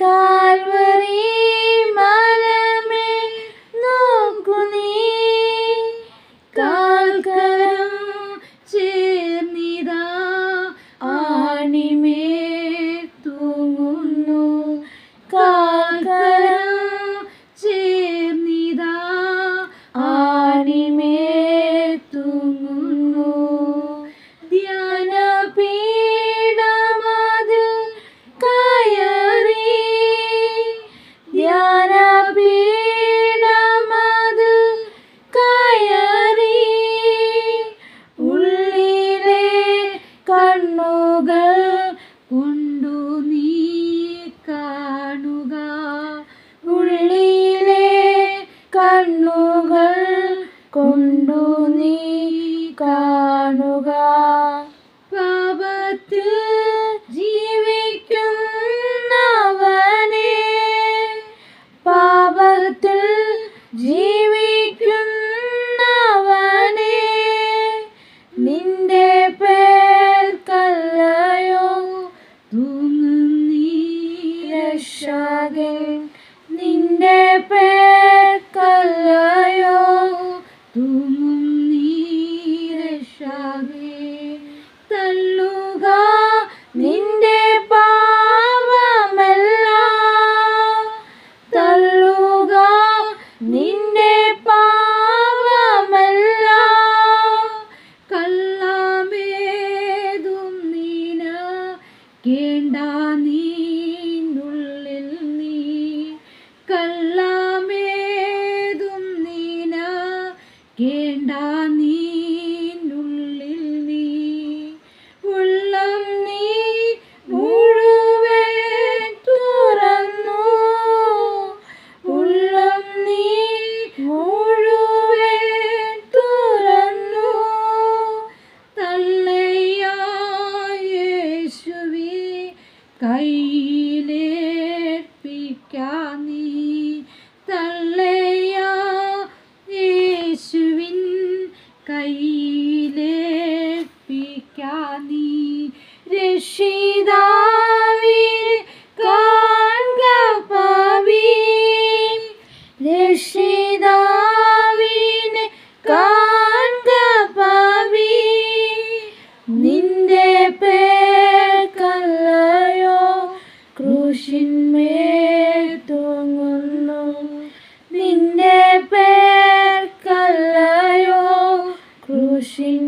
か കണ്ണുകൾ കൊണ്ടു നീ കാണുക. ഉള്ളിലെ കണ്ണുകൾ കൊണ്ടു നീ കാണുക. പാപത്തിൽ ജീവിക്കുന്നവനെ പാപത്തിൽ ജീവി രക്ഷകൻ നിന്റെ പേർക്കല്ലയോ? തൂങ്ങും നീ രക്ഷകേ തല്ലുക നിന്റെ പാപമെല്ലാം. തല്ലുക നിന്റെ പാപമെല്ലാം. കള്ളമേതും നീന കേണ്ട നീനുള്ളിൽ കയ്യിലേൽപ്പിക്കാം നീ തള്ളയ യേശുവിൻ കയ്യിലേൽപ്പിക്കാം machine